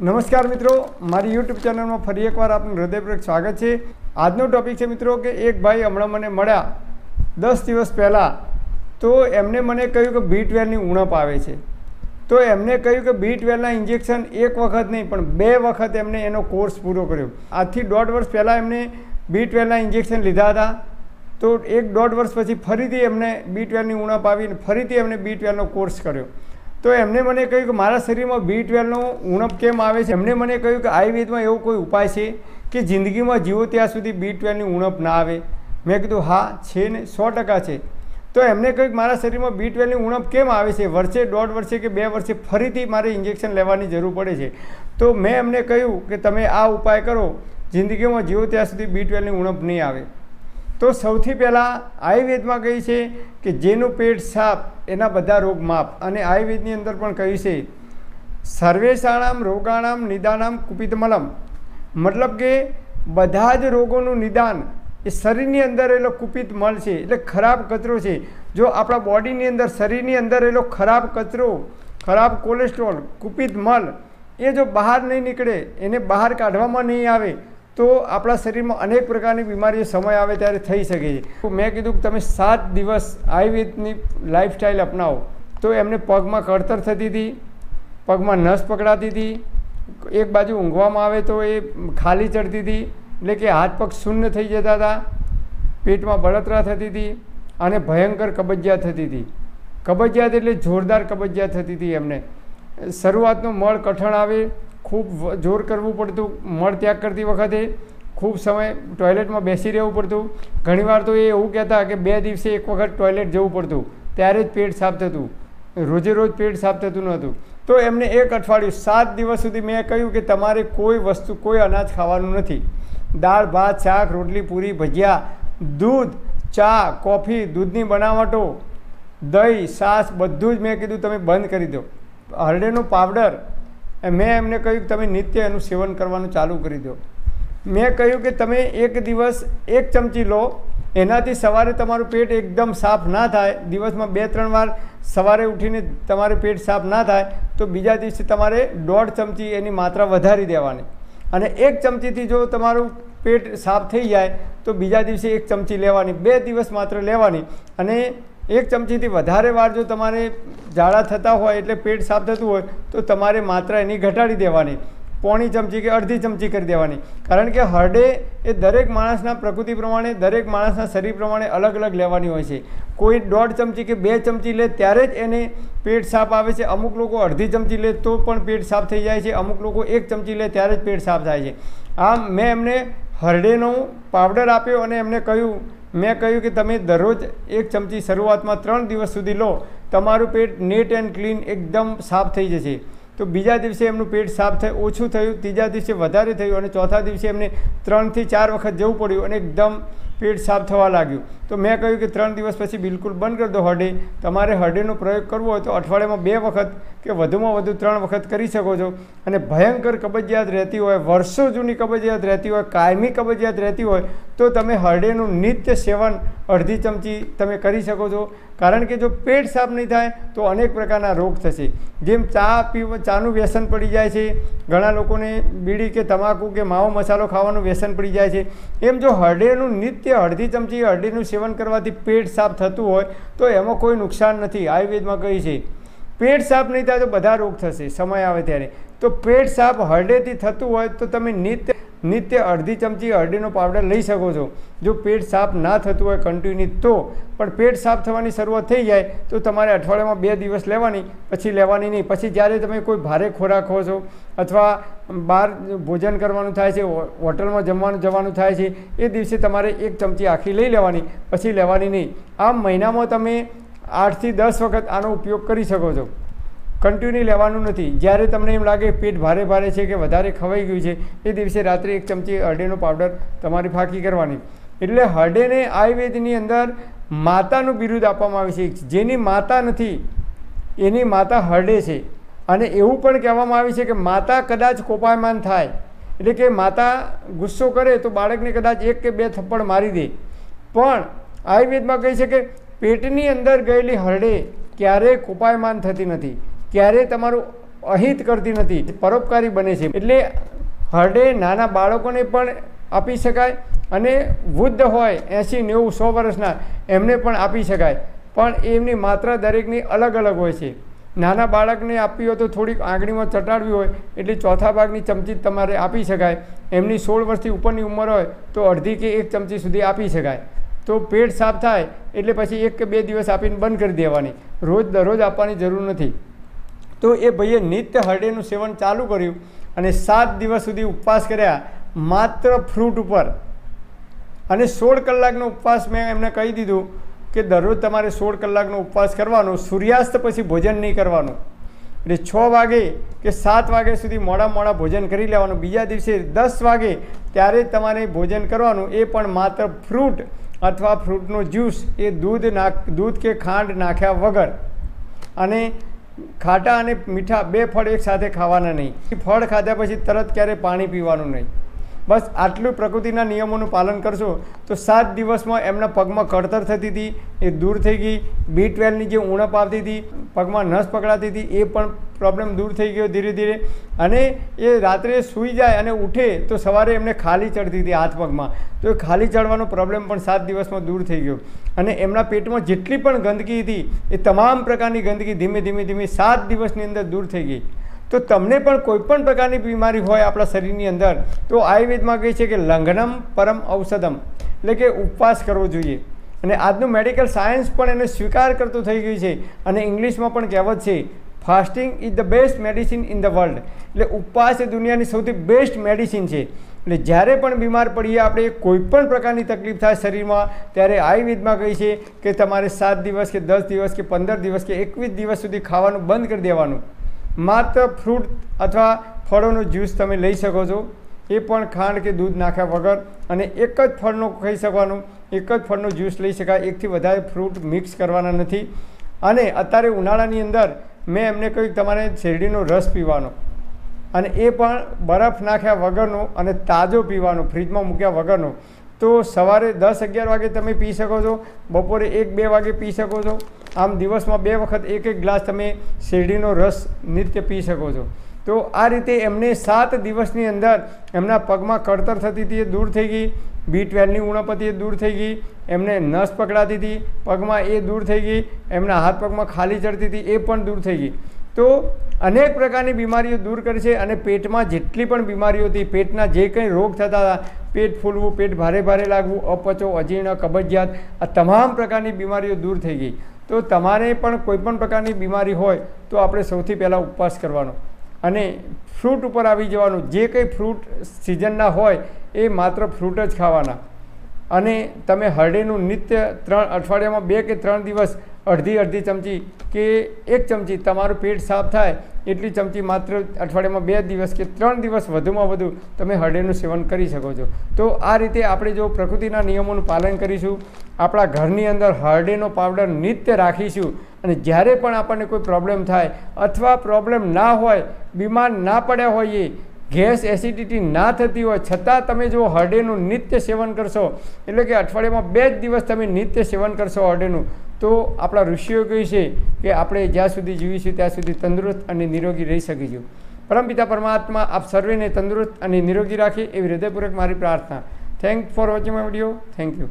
નમસ્કાર મિત્રો, મારી યુટ્યુબ ચેનલમાં ફરી એકવાર આપનું હૃદયપૂર્વક સ્વાગત છે. આજનો ટોપિક છે મિત્રો કે એક ભાઈ હમણાં મને મળ્યા દસ દિવસ પહેલાં. તો એમને મને કહ્યું કે બી ટ્વેલ્વની ઉણપ આવે છે. તો એમને કહ્યું કે બી ટ્વેલ્વના ઇન્જેક્શન એક વખત નહીં, પણ બે વખત એમને એનો કોર્સ પૂરો કર્યો. આજથી દોઢ વર્ષ પહેલાં એમને બી ટ્વેલ્વના ઇન્જેક્શન લીધા હતા. તો એક દોઢ વર્ષ પછી ફરીથી એમને બી ટ્વેલ્વની ઉણપ આવીને ફરીથી એમને બી ટ્વેલ્વનો કોર્સ કર્યો. તો એમને મને કહ્યું કે મારા શરીરમાં બી ટ્વેલ્વનો ઉણપ કેમ આવે છે? એમણે મને કહ્યું કે આયુર્વેદમાં એવો કોઈ ઉપાય છે કે જિંદગીમાં જીવો ત્યાં સુધી બી ટ્વેલ્વની ઉણપ ના આવે? મેં કીધું, હા, છે ને, સો ટકા છે. તો એમને કહ્યું કે મારા શરીરમાં બી ટ્વેલ્વની ઉણપ કેમ આવે છે? વર્ષે, દોઢ વર્ષે કે બે વર્ષે ફરીથી મારે ઇન્જેક્શન લેવાની જરૂર પડે છે. તો મેં એમને કહ્યું કે તમે આ ઉપાય કરો. જિંદગીમાં જીવો ત્યાં સુધી બી ટ્વેલ્વની ઉણપ નહીં આવે. તો સૌથી પહેલાં આયુર્વેદમાં કહ્યું છે કે જેનું પેટ સાફ એના બધા રોગ માફ અને આયુર્વેદની અંદર પણ કહ્યું છે સર્વેશાણામ રોગાણામ નિદાનામ કુપિતમલમ. મતલબ કે બધા જ રોગોનું નિદાન એ શરીરની અંદર એલો કુપિત મલ છે, એટલે ખરાબ કચરો છે. જો આપણા બોડીની અંદર, શરીરની અંદર એલો ખરાબ કચરો, ખરાબ કોલેસ્ટ્રોલ, કુપિત મલ, એ જો બહાર નહીં નીકળે, એને બહાર કાઢવામાં નહીં આવે તો આપણા શરીરમાં અનેક પ્રકારની બીમારીઓ સમય આવે ત્યારે થઈ શકે છે. મેં કીધું કે તમે સાત દિવસ આયુર્વેદની લાઈફસ્ટાઈલ અપનાવો. તો એમને પગમાં કળતર થતી હતી, પગમાં નસ પકડાતી હતી, એક બાજુ ઊંઘવામાં આવે તો એ ખાલી ચડતી હતી, એટલે કે હાથ પગ શૂન્ય થઈ જતા હતા, પેટમાં બળતરા થતી હતી અને ભયંકર કબજિયાત થતી હતી. કબજિયાત એટલે જોરદાર કબજિયાત થતી હતી એમને. શરૂઆતનો મળ કઠણ આવે ખૂબ જોર કરવું પડતું, મળ ત્યાગ કરતી વખતે ખૂબ સમય ટોયલેટમાં બેસી રહેવું પડતું. ઘણીવાર તો એ એવું કહેતા કે બે દિવસે એક વખત ટોયલેટ જવું પડતું. ત્યારે જ પેટ સાફ થતું. રોજે રોજ પેટ સાફ થતું નહોતું. તો એમને એક અઠવાડિયું સાત દિવસ સુધી મેં કહ્યું કે તમારે કોઈ વસ્તુ, કોઈ અનાજ ખાવાનું નથી. દાળ, ભાત, શાક, રોટલી, પૂરી, ભજીયા, દૂધ, ચા, કોફી, દૂધની બનાવટો, દહીં, છાશ બધું જ મેં કીધું, તમે બંધ કરી દો. હરડેનો પાવડર મેં એમને કહ્યું કે તમે નિત્ય એનું સેવન કરવાનું ચાલુ કરી દો. મેં કહ્યું કે તમે એક દિવસ એક ચમચી લો, એનાથી સવારે તમારું પેટ એકદમ સાફ ના થાય, દિવસમાં બે ત્રણ વાર સવારે ઉઠીને તમારે પેટ સાફ ના થાય, તો બીજા દિવસે તમારે દોઢ ચમચી એની માત્રા વધારી દેવાની. અને એક ચમચીથી જો તમારું પેટ સાફ થઈ જાય, તો બીજા દિવસે એક ચમચી લેવાની, બે દિવસ માત્ર લેવાની. અને એક ચમચીથી વધારે વાર જો તમારે ઝાડા થતા હોય એટલે પેટ સાફ થતું હોય, તો તમારે માત્રા એની ઘટાડી દેવાની. પોણી ચમચી કે અડધી ચમચી કરી દેવાની. કારણ કે હરડે એ દરેક માણસના પ્રકૃતિ પ્રમાણે, દરેક માણસના શરીર પ્રમાણે અલગ અલગ લેવાની હોય છે. કોઈ દોઢ ચમચી કે બે ચમચી લે ત્યારે જ એને પેટ સાફ આવે છે. અમુક લોકો અડધી ચમચી લે તો પણ પેટ સાફ થઈ જાય છે. અમુક લોકો એક ચમચી લે ત્યારે જ પેટ સાફ થાય છે. આમ મેં એમને હરડેનો પાવડર આપ્યો અને એમને કહ્યું મેં કહ્યું કે તમે દરરોજ એક ચમચી શરૂઆતમાં ત્રણ દિવસ સુધી લો. તમારું પેટ નેટ એન્ડ ક્લીન એકદમ સાફ થઈ જશે. તો બીજા દિવસે એમનું પેટ સાફ થયું, ઓછું થયું, ત્રીજા દિવસે વધારે થયું અને ચોથા દિવસે એમને ત્રણથી ચાર વખત જવું પડ્યું અને એકદમ પેટ સાફ થવા લાગ્યું. તો મેં કહ્યું કે ત્રણ દિવસ પછી બિલકુલ બંધ કરી દો હરડે. તમારે હરડેનો પ્રયોગ કરવો હોય તો અઠવાડિયામાં બે વખત કે વધુમાં વધુ ત્રણ વખત કરી શકો છો. અને ભયંકર કબજિયાત રહેતી હોય, વર્ષો જૂની કબજિયાત રહેતી હોય, કાયમી કબજિયાત રહેતી હોય, તો તમે હરડેનું નિત્ય સેવન અડધી ચમચી તમે કરી શકો છો. કારણ કે જો પેટ સાફ નહીં થાય, તો અનેક પ્રકારના રોગ થશે. જેમ ચા પીવ, ચાનું વ્યસન પડી જાય છે. ઘણા લોકોને બીડી કે તમાકુ કે માવો મસાલો ખાવાનું વ્યસન પડી જાય છે. એમ જો હરડેનું નિત્ય અડધી ચમચી હરડેનું સેવન કરવાથી પેટ સાફ થતું હોય, તો એમાં કોઈ નુકસાન નથી, આયુર્વેદમાં કહી છે. પેટ સાફ નહીં થાય તો બધા રોગ થશે, સમય આવે ત્યારે. તો પેટ સાફ હરડેથી થતું હોય, તો તમે નિત્ય નિત્ય અડધી ચમચી હળદીનો પાવડર લઈ શકો છો. જો પેટ સાફ ના થતું હોય કન્ટિન્યુ તો, પણ પેટ સાફ થવાની શરૂઆત થઈ જાય તો તમારે અઠવાડિયામાં બે દિવસ લેવાની, પછી લેવાની નહીં. પછી જ્યારે તમે કોઈ ભારે ખોરાક ખો છો અથવા બહાર ભોજન કરવાનું થાય છે હોટલમાં જમવાનું જવાનું થાય છે, એ દિવસે તમારે એક ચમચી આખી લઈ લેવાની, પછી લેવાની નહીં. આમ મહિનામાં તમે આઠથી દસ વખત આનો ઉપયોગ કરી શકો છો. કન્ટિન્યુ લેવાનું નથી. જ્યારે તમને એમ લાગે પેટ ભારે ભારે છે કે વધારે ખવાઈ ગયું છે, એ દિવસે રાત્રે એક ચમચી હરડેનો પાવડર તમારી ફાંકી કરવાની. એટલે હરડેને આયુર્વેદની અંદર માતાનું બિરુદ આપવામાં આવે છે. જેની માતા નથી, એની માતા હરડે છે. અને એવું પણ કહેવામાં આવે છે કે માતા કદાચ કોપાયમાન થાય. એટલે કે માતા ગુસ્સો કરે તો બાળકને કદાચ એક કે બે થપ્પડ મારી દે. પણ આયુર્વેદમાં કહે છે કે પેટની અંદર ગયેલી હરડે ક્યારેય કોપાયમાન થતી નથી. ક્યારેય તમારું અહિત કરતી નથી, પરોપકારી બને છે. એટલે હરડે નાના બાળકોને પણ આપી શકાય અને વૃદ્ધ હોય એંસી નેવું સો વર્ષના, એમને પણ આપી શકાય. પણ એમની માત્રા દરેકની અલગ અલગ હોય છે. નાના બાળકને આપવી હોય તો થોડીક આંગળીમાં ચટાડવી હોય, એટલે ચોથા ભાગની ચમચી તમારે આપી શકાય. એમની સોળ વર્ષથી ઉપરની ઉંમર હોય તો અડધી કે એક ચમચી સુધી આપી શકાય. તો પેટ સાફ થાય, એટલે પછી એક કે બે દિવસ આપીને બંધ કરી દેવાની. રોજ દરરોજ આપવાની જરૂર નથી. તો એ ભાઈએ નિત્ય હરડેનું સેવન ચાલુ કર્યું અને સાત દિવસ સુધી ઉપવાસ કર્યા, માત્ર ફ્રૂટ ઉપર. અને સોળ કલાકનો ઉપવાસ મેં એમને કહી દીધું કે દરરોજ તમારે સોળ કલાકનો ઉપવાસ કરવાનો, સૂર્યાસ્ત પછી ભોજન નહીં કરવાનું. એટલે છ વાગે કે સાત વાગ્યા સુધી મોડા મોડા ભોજન કરી લેવાનું. બીજા દિવસે દસ વાગે ત્યારે તમારે ભોજન કરવાનું. એ પણ માત્ર ફ્રૂટ અથવા ફ્રૂટનો જ્યુસ. એ દૂધ નાખ, દૂધ કે ખાંડ નાખ્યા વગર. અને ખાટા અને મીઠા, બે ફળ એક સાથે ખાવાના નહીં. ફળ ખાધા પછી તરત ક્યારે પાણી પીવાનું નહીં. બસ આટલું પ્રકૃતિના નિયમોનું પાલન કરશો તો સાત દિવસમાં એમના પગમાં કળતર થતી હતી, એ દૂર થઈ ગઈ. બી ટ્વેલ્વની જે ઉણપ આવતી હતી, પગમાં નસ પકડાતી હતી, એ પણ પ્રોબ્લેમ દૂર થઈ ગયો ધીરે ધીરે. અને એ રાત્રે સૂઈ જાય અને ઉઠે તો સવારે એમને ખાલી ચડતી હતી હાથ પગમાં. તો એ ખાલી ચડવાનો પ્રોબ્લેમ પણ સાત દિવસમાં દૂર થઈ ગયો. અને એમના પેટમાં જેટલી પણ ગંદકી હતી, એ તમામ પ્રકારની ગંદકી ધીમે ધીમે ધીમે સાત દિવસની અંદર દૂર થઈ ગઈ. તો તમને પણ કોઈ પણ પ્રકારની બીમારી હોય આપણા શરીરની અંદર, તો આયુર્વેદમાં કહે છે કે લંઘનમ પરમ ઔષધમ, એટલે કે ઉપવાસ કરવો જોઈએ. અને આજનું મેડિકલ સાયન્સ પણ એને સ્વીકાર કરતું થઈ ગયું છે અને ઇંગ્લિશમાં પણ કહેવત છે fasting is the best medicine in the world એટલે ઉપવાસ એ દુનિયાની સૌથી બેસ્ટ મેડિસિન છે. એટલે જ્યારે પણ બીમાર પડીએ, આપણે કોઈ પણ પ્રકારની તકલીફ થાય શરીરમાં, ત્યારે આયુર્વેદમાં કહી છે કે તમારે સાત દિવસ કે દસ દિવસ કે પંદર દિવસ કે એકવીસ દિવસ સુધી ખાવાનું બંધ કરી દેવાનું. માત્ર ફ્રૂટ અથવા ફળોનો જ્યુસ તમે લઈ શકો છો. એ પણ ખાંડ કે દૂધ નાખ્યા વગર અને એક જ ફળનો ખાઈ શકવાનું. એક જ ફળનો જ્યુસ લઈ શકાય. એકથી વધારે ફ્રૂટ મિક્સ કરવાના નથી. અને અત્યારે ઉનાળાની અંદર મેં એમને કહ્યું, તમારે શેરડીનો રસ પીવાનો. અને એ પણ બરફ નાખ્યા વગરનો અને તાજો પીવાનો, ફ્રીજમાં મૂક્યા વગરનો. તો સવારે દસ અગિયાર વાગે તમે પી શકો છો. બપોરે એક બે વાગે પી શકો છો. આમ દિવસમાં બે વખત એક એક ગ્લાસ તમે શેરડીનો રસ નિત્ય પી શકો છો. તો આ રીતે એમને સાત દિવસની અંદર એમના પગમાં કળતર થતી હતી એ દૂર થઈ ગઈ, બી ટ્વેલ્વની ઉણપ હતી એ દૂર થઈ ગઈ, એમને નસ પકડાતી હતી, પગમાં એ દૂર થઈ ગઈ, એમના હાથ પગમાં ખાલી ચડતી હતી, એ પણ દૂર થઈ ગઈ. તો અનેક પ્રકારની બીમારીઓ દૂર કરે છે અને પેટમાં જેટલી પણ બીમારીઓ હતી, પેટના જે કંઈ રોગ થતા હતા, પેટ ફૂલવું, પેટ ભારે ભારે લાગવું, અપચો, અજીર્ણ, કબજિયાત, આ તમામ પ્રકારની બીમારીઓ દૂર થઈ ગઈ. તો તમારે પણ કોઈપણ પ્રકારની બીમારી હોય તો આપણે સૌથી પહેલાં ઉપવાસ કરવાનો. અને ફ્રૂટ ઉપર આવી જવાનું. જે કંઈ ફ્રૂટ સિઝનના હોય એ માત્ર ફ્રૂટ જ ખાવાના. અને તમે હરડેનું નિત્ય ત્રણ અઠવાડિયામાં બે કે ત્રણ દિવસ અડધી અડધી ચમચી કે એક ચમચી તમારું પેટ સાફ થાય એટલી ચમચી માત્ર અઠવાડિયામાં બે દિવસ કે ત્રણ દિવસ વધુમાં વધુ તમે હરડેનું સેવન કરી શકો છો. તો આ રીતે આપણે જો પ્રકૃતિના નિયમોનું પાલન કરીશું, આપણા ઘરની અંદર હરડેનો પાવડર નિત્ય રાખીશું અને જ્યારે પણ આપણને કોઈ પ્રોબ્લેમ થાય અથવા પ્રોબ્લેમ ના હોય, બીમાર ના પડ્યા હોઈએ ગેસ એસિડિટી ના થતી હોય, છતાં તમે જો હરડેનું નિત્ય સેવન કરશો, એટલે કે અઠવાડિયામાં બે જ દિવસ તમે નિત્ય સેવન કરશો હરડેનું તો આપણા ઋષિઓ કહે છે કે આપણે જ્યાં સુધી જીવીશું ત્યાં સુધી તંદુરસ્ત અને નિરોગી રહી શકીશું. પરમપિતા પરમાત્મા, આપ સર્વેને તંદુરસ્ત અને નિરોગી રાખે એવી હૃદયપૂર્વક મારી પ્રાર્થના. Thank for watching my video thank you